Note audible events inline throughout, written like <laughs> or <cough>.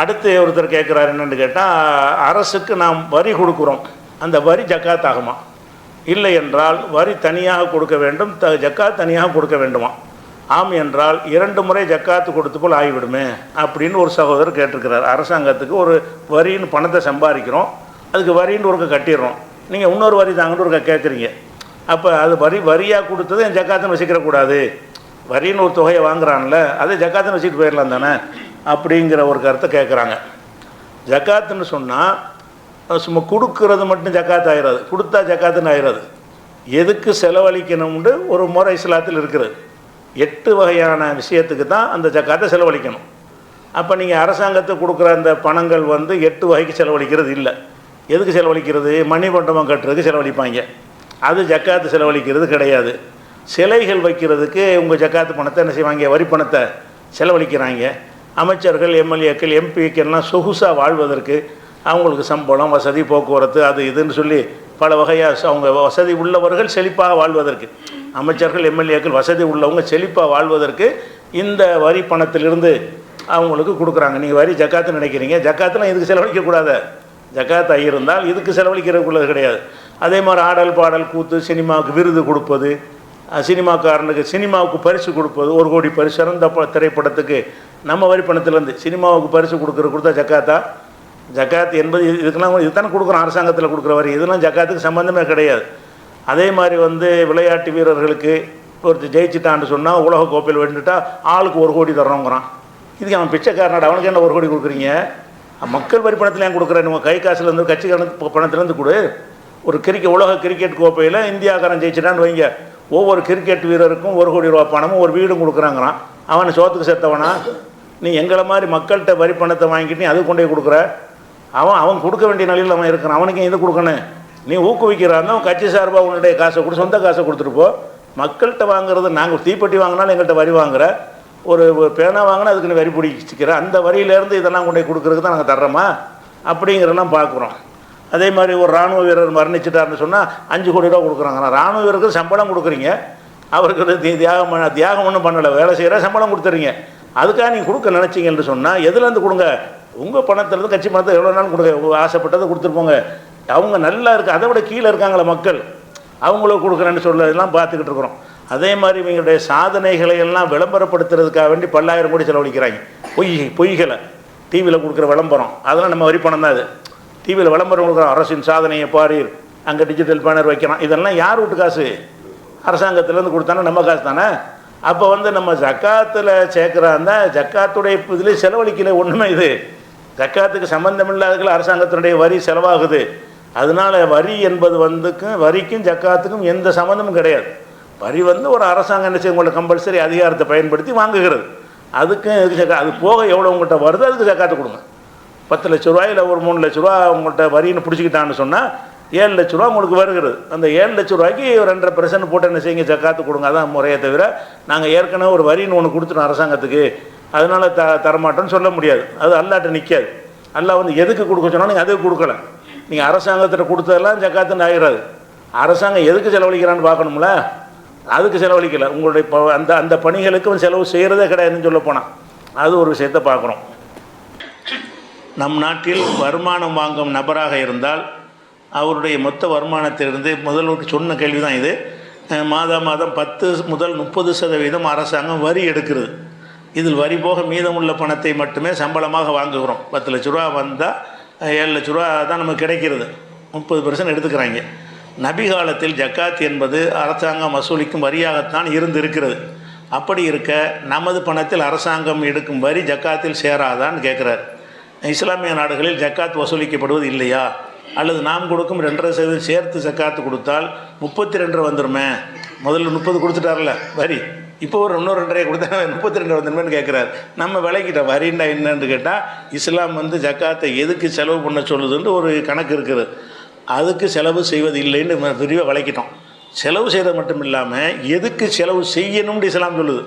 அடுத்து ஒருத்தர் கேட்குறாரு என்னென்னு கேட்டால் அரசுக்கு நாம் வரி கொடுக்குறோம். அந்த வரி ஜக்காத் ஆகுமா? இல்லை என்றால் வரி தனியாக கொடுக்க வேண்டும். த ஜக்காத் தனியாக கொடுக்க வேண்டுமா? ஆம் என்றால் இரண்டு முறை ஜக்காத்து கொடுத்து போல் ஆகிவிடுமே அப்படின்னு ஒரு சகோதரர் கேட்டிருக்கிறார். அரசாங்கத்துக்கு ஒரு வரின்னு பணத்தை சம்பாதிக்கிறோம். அதுக்கு வரின்னு ஒருக்க கட்டிடுறோம். நீங்கள் இன்னொரு வரி தாங்கன்னு ஒருக்க கேட்குறீங்க அப்போ அது வரி வரியாக கொடுத்தது என் ஜக்காத்துன்னு வச்சுக்கிறக்கூடாது வரின்னு ஒரு தொகையை வாங்குறான்ல அதை ஜக்காத்துன்னு வச்சுட்டு போயிடலாம் தானே? அப்படிங்கிற ஒரு கருத்தை கேட்குறாங்க ஜக்காத்துன்னு சொன்னால் சும்மா கொடுக்கறது மட்டும் ஜக்காத் ஆயிடாது கொடுத்தா ஜக்காத்துன்னு ஆயிடாது எதுக்கு செலவழிக்கணும்னு ஒரு முறை இஸ்லாத்தில் இருக்கிறது. எட்டு வகையான விஷயத்துக்கு தான் அந்த ஜக்காத்தை செலவழிக்கணும். அப்போ நீங்கள் அரசாங்கத்துக்கு கொடுக்குற அந்த பணங்கள் வந்து எட்டு வகைக்கு செலவழிக்கிறது இல்லை. எதுக்கு செலவழிக்கிறது? மணிமண்டபம் கட்டுறதுக்கு செலவழிப்பாங்க. அது ஜக்காத்து செலவழிக்கிறது கிடையாது. சிலைகள் வைக்கிறதுக்கு உங்கள் ஜக்காத்து பணத்தை என்ன செய்வாங்க? வரி பணத்தை செலவழிக்கிறாங்க. அமைச்சர்கள் எம்எல்ஏக்கள் எம்பிக்கெல்லாம் சொகுசாக வாழ்வதற்கு அவங்களுக்கு சம்பளம் வசதி போக்குவரத்து அது இதுன்னு சொல்லி பல வகையாக அவங்க வசதி உள்ளவர்கள் செழிப்பாக வாழ்வதற்கு. அமைச்சர்கள் எம்எல்ஏக்கள் வசதி உள்ளவங்க செழிப்பாக வாழ்வதற்கு இந்த வரி பணத்திலிருந்து அவங்களுக்கு கொடுக்குறாங்க. நீங்கள் வரி ஜக்காத்து நினைக்கிறீங்க. ஜக்காத்துலாம் இதுக்கு செலவழிக்கக்கூடாது ஜக்காத் இருந்தால் இதுக்கு செலவழிக்கிறதுக்குள்ளது கிடையாது. அதே மாதிரி ஆடல் பாடல் கூத்து சினிமாவுக்கு விருது கொடுப்பது சினிமாக்காரனுக்கு சினிமாவுக்கு பரிசு கொடுப்பது ஒரு கோடி பரிசு சிறந்த திரைப்படத்துக்கு. நம்ம வரிப்பணத்துலேருந்து சினிமாவுக்கு பரிசு கொடுக்குற கொடுத்தா ஜக்காத்தா? ஜக்காத் என்பது இது- இதுக்கெல்லாம் இதுதானே கொடுக்குறோம் அரசாங்கத்தில் கொடுக்குற வரி. இதெல்லாம் ஜக்காத்துக்கு சம்மந்தமே கிடையாது. அதே மாதிரி வந்து விளையாட்டு வீரர்களுக்கு ஒருத்தர் ஜெயிச்சிட்டான்னு சொன்னால் உலக கோப்பையில் வென்றுட்டா ஆளுக்கு ஒரு கோடி தர்றோங்கிறான். இதுக்கு அவன் பிச்சைக்காரனாட அவனுக்கு என்ன ஒரு கோடி கொடுக்குறீங்க? மக்கள் வரி பணத்தில் ஏன் கொடுக்குறேன் உங்கள் கை காசுலேருந்து கட்சி கணக்கு பணத்துலேருந்து கொடு. ஒரு கிரிக்கெட் உலக கிரிக்கெட் கோப்பையில் இந்தியாக்காரன் ஜெயிச்சிட்டான்னு வைங்க. ஒவ்வொரு கிரிக்கெட் வீரருக்கும் ஒரு கோடி ரூபா பணமும் ஒரு வீடும் கொடுக்குறாங்கிறான் அவனை சோத்துக்கு செத்தவனா? நீ எங்களை மாதிரி மக்கள்கிட்ட வரி பணத்தை வாங்கிட்டு நீ அது கொண்டு போய் கொடுக்குற? அவன் அவன் கொடுக்க வேண்டிய நிலையில் அவன் இருக்கிறான். அவனுக்கு இது கொடுக்கணும்? நீ ஊக்குவிக்கிறான் அவன் கட்சி சார்பாக உன்னுடைய காசை கொடு சொந்த காசை கொடுத்துட்டு போ. மக்கள்கிட்ட வாங்குறது நாங்கள் தீப்பெட்டி வாங்கினாலும் எங்கள்கிட்ட வரி வாங்குற. ஒரு பேனா வாங்கினா அதுக்கு நீ வரி பிடிச்சிக்கிற. அந்த வரியிலேருந்து இதெல்லாம் கொண்டு போய் கொடுக்குறதுக்கு தான் நாங்கள் தர்றோமா? அப்படிங்கிறதெல்லாம் பார்க்குறோம் அதே மாதிரி ஒரு ராணுவ வீரர் மரணிச்சிட்டாருன்னு சொன்னால் அஞ்சு கோடி ரூபா கொடுக்குறாங்க. ஆனால் ராணுவ வீரருக்கு சம்பளம் கொடுக்குறீங்க. அவருக்கு தியாகம் பண்ண தியாகம் ஒன்றும் பண்ணலை. வேலை செய்கிற சம்பளம் கொடுத்துறீங்க. அதுக்காக நீங்கள் கொடுக்க நினச்சிங்கன்னு சொன்னால் எதுலேருந்து கொடுங்க? உங்கள் பணத்துலேருந்து கட்சி பணத்தை எவ்வளோ நாள் கொடுங்க. உங்கள் ஆசைப்பட்டதை கொடுத்துருப்போங்க அவங்க நல்லா இருக்கு. அதை விட கீழே இருக்காங்களே மக்கள். அவங்களுக்கு கொடுக்குறேன்னு சொல்லலாம் பார்த்துக்கிட்டு இருக்கிறோம். அதே மாதிரி இவங்களுடைய சாதனைகளை எல்லாம் விளம்பரப்படுத்துறதுக்காக வேண்டி பல்லாயிரம் கோடி செலவழிக்கிறாங்க. பொய் பொய்களை. டிவியில் கொடுக்குற விளம்பரம். அதெல்லாம் நம்ம வரி பணம் தான் அது. டிவியில் விளம்பரம் கொடுக்குறோம் அரசின் சாதனையை பாரீர். அங்கே டிஜிட்டல் பேனர் வைக்கிறான் இதெல்லாம் யார் வீட்டு காசு? அரசாங்கத்திலேருந்து கொடுத்தானா? நம்ம காசு தானே அப்போ வந்து நம்ம ஜக்காத்தில் சேர்க்குறாந்த ஜக்காத்துடைய இதில் செலவழிக்கல ஒன்றுமே இது. ஜக்காத்துக்கு சம்மந்தம் இல்லாததுக்கு அரசாங்கத்தினுடைய வரி செலவாகுது. அதனால வரி என்பது வந்துக்கும் வரிக்கும் ஜக்காத்துக்கும் எந்த சம்மந்தமும் கிடையாது. வரி வந்து ஒரு அரசாங்கம் என்ன செய்யும்? உங்களை கம்பல்சரி அதிகாரத்தை பயன்படுத்தி வாங்குகிறது. அதுக்கும் இது ஜக்கா அது போக எவ்வளோ உங்கள்கிட்ட வருதோ அதுக்கு ஜக்காத்து கொடுங்க. பத்து லட்ச ரூபாயில் ஒரு மூணு லட்ச ரூபா உங்கள்கிட்ட வரின்னு பிடிச்சிக்கிட்டான்னு சொன்னால் ஏழு லட்ச ரூபா உங்களுக்கு வருகிறது. அந்த ஏழு லட்ச ரூபாய்க்கு ரெண்டரை பர்சன்ட் போட்டு என்ன செய்யுங்க ஜக்காத்து கொடுங்க. அதான் முறையை தவிர நாங்கள் ஏற்கனவே ஒரு வரின்னு ஒன்று கொடுத்துட்டோம் அரசாங்கத்துக்கு. அதனால் த தரமாட்டோம்னு சொல்ல முடியாது. அது அல்லாட்ட நிற்காது அல்லா வந்து எதுக்கு கொடுக்க சொன்னால் நீங்கள் அதுக்கு கொடுக்கல. நீங்கள் அரசாங்கத்திட்ட கொடுத்ததெல்லாம் ஜக்காத்துன்னு ஆகிடாது அரசாங்கம் எதுக்கு செலவழிக்கிறான்னு பார்க்கணும்ல? அதுக்கு செலவழிக்கலை. உங்களுடைய அந்த அந்த பணிகளுக்கும் செலவு செய்கிறதே கிடையாதுன்னு சொல்ல போனால் அது ஒரு விஷயத்தை பார்க்குறோம் நம் நாட்டில் வருமானம் வாங்கும் நபராக இருந்தால் அவருடைய மொத்த வருமானத்திலிருந்து முதல்வருக்கு சொன்ன கேள்வி தான் இது. மாதம் மாதா மாதம் பத்து முதல் முப்பது சதவீதம் அரசாங்கம் வரி எடுக்கிறது. இதில் வரி போக மீதமுள்ள பணத்தை மட்டுமே சம்பளமாக வாங்குகிறோம். பத்து லட்ச ரூபா வந்தால் ஏழு லட்ச ரூபா தான் நமக்கு கிடைக்கிறது. முப்பது பர்சன்ட் எடுத்துக்கிறாங்க. நபி காலத்தில் ஜக்காத் என்பது அரசாங்கம் வசூலிக்கும் வரியாகத்தான் இருந்து இருக்கிறது அப்படி இருக்க நமது பணத்தில் அரசாங்கம் எடுக்கும் வரி ஜக்காத்தில் சேராதான்னு கேட்குறாரு இஸ்லாமிய நாடுகளில் ஜக்காத் வசூலிக்கப்படுவது இல்லையா? அல்லது நாம் கொடுக்கும் ரெண்டரை சதவீதம் சேர்த்து ஜக்காத்து கொடுத்தால் முப்பத்தி ரெண்டரை வந்துடுமே முதல்ல முப்பது கொடுத்துட்டார்ல வரி. இப்போ ஒரு இன்னொரு ரெண்டரை கொடுத்தா <laughs> முப்பத்தி ரெண்டு வந்துருமேன்னு கேட்குறாரு நம்ம விலைக்கிட்ட வரின்னா என்னன்னு கேட்டால் இஸ்லாம் வந்து ஜக்காத்தை எதுக்கு செலவு பண்ண சொல்லுதுன்னு ஒரு கணக்கு இருக்குது. அதுக்கு செலவு செய்வது இல்லைன்னு விரிவாக விளக்கிட்டோம். செலவு செய்கிறது மட்டும் இல்லாமல் எதுக்கு செலவு செய்யணும்னு இஸ்லாம் சொல்லுது.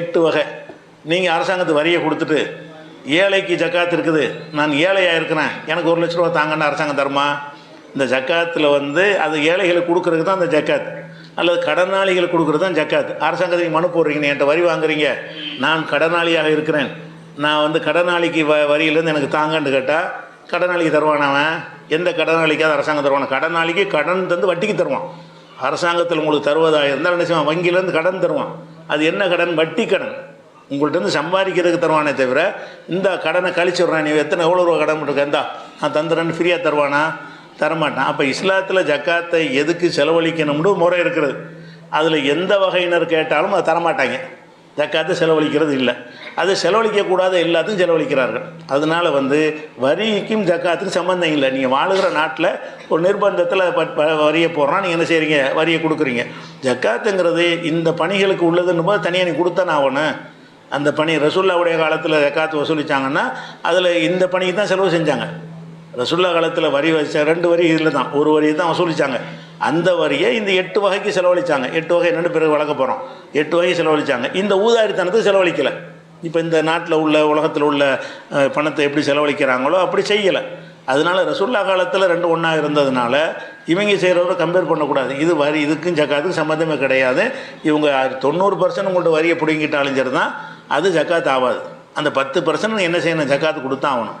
எட்டு வகை. நீங்கள் அரசாங்கத்து வரியை கொடுத்துட்டு ஏழைக்கு ஜக்காத் இருக்குது. நான் ஏழையாக இருக்கிறேன். எனக்கு ஒரு லட்ச ரூபா தாங்கன்னு அரசாங்கம் தருமா? இந்த ஜக்காத்தில் வந்து அது ஏழைகளுக்கு கொடுக்கறதுக்கு தான் அந்த ஜக்காத். அல்லது கடனாளிகளுக்கு கொடுக்குறது தான் ஜக்காத். அரசாங்கத்துக்கு மனு போடுறீங்க. என்கிட்ட வரி வாங்குறீங்க. நான் கடனாளியாக இருக்கிறேன். நான் வந்து கடனாளிக்கு வ வரியிலேருந்து எனக்கு தாங்கன்னு கேட்டால் கடனாளிக்கு தருவான் அவன்? எந்த கடனாளிக்காவது அரசாங்கம் தருவான்? கடனாளிக்கு கடன் தந்து வட்டிக்கு தருவான். அரசாங்கத்தில் உங்களுக்கு தருவதாக இருந்தால் என்ன செய்வான் வங்கியிலேருந்து கடன் தருவான். அது என்ன கடன்? வட்டி கடன். உங்கள்கிட்ட சம்பாதிக்கிறதுக்கு தருவானே தவிர இந்த கடனை கழிச்சு நீ எத்தனை எவ்வளோ ரூபா கடன் இருக்க இந்தா நான் தந்துடுறேன்னு ஃப்ரீயாக தருவானா? தரமாட்டான். அப்போ இஸ்லாத்தில் ஜக்காத்தை எதுக்கு செலவழிக்கணும்னு முறை இருக்கிறது அதில் எந்த வகையினர் கேட்டாலும் அதை தரமாட்டாங்க. ஜக்காத்தை செலவழிக்கிறது இல்லை. அது செலவழிக்கக்கூடாத எல்லாத்துக்கும் செலவழிக்கிறார்கள். அதனால் வந்து வரிக்கும் ஜக்காத்துக்கும் சம்மந்தம் இல்லை. நீங்கள் வாழுகிற நாட்டில் ஒரு நிர்பந்தத்தில் ப- ப- வரியை போடுறான் நீங்கள் என்ன செய்கிறீங்க வரியை கொடுக்குறீங்க. ஜக்காத்துங்கிறது இந்த பணிகளுக்கு உள்ளதுன்னு போது தனியாக நீ கொடுத்தானே ஆகணும் அந்த பணி ரசுல்லாவுடைய காலத்தில் ஜக்காத்து வசூலித்தாங்கன்னா அதில் இந்த பணிக்கு தான் செலவு செஞ்சாங்க. ரசுல்லா காலத்தில் வரி வச்ச ரெண்டு வரி இதில் தான் ஒரு வரி தான் வசூலிச்சாங்க. அந்த வரியை இந்த எட்டு வகைக்கு செலவழிச்சாங்க. எட்டு வகை என்னென்னு பிறகு வளர்க்க போகிறோம் எட்டு வகை செலவழிச்சாங்க. இந்த ஊதாரித்தனத்தை செலவழிக்கலை. இப்போ இந்த நாட்டில் உள்ள உலகத்தில் உள்ள பணத்தை எப்படி செலவழிக்கிறாங்களோ அப்படி செய்யலை. அதனால் ரசுல்லா காலத்தில் ரெண்டு ஒன்றா இருந்ததுனால இவங்க செய்கிறவரை கம்பேர் பண்ணக்கூடாது. இது வரி இதுக்கும் ஜக்காத்துக்கும் சம்மந்தமே கிடையாது. இவங்க தொண்ணூறு பர்சன்ட் உங்கள்கிட்ட வரியை பிடுங்கிட்டாலும் சரி தான் அது ஜக்காத் ஆகாது அந்த பத்து பர்சன்ட் என்ன செய்யணும்? ஜக்காத்து கொடுத்தா ஆகணும்.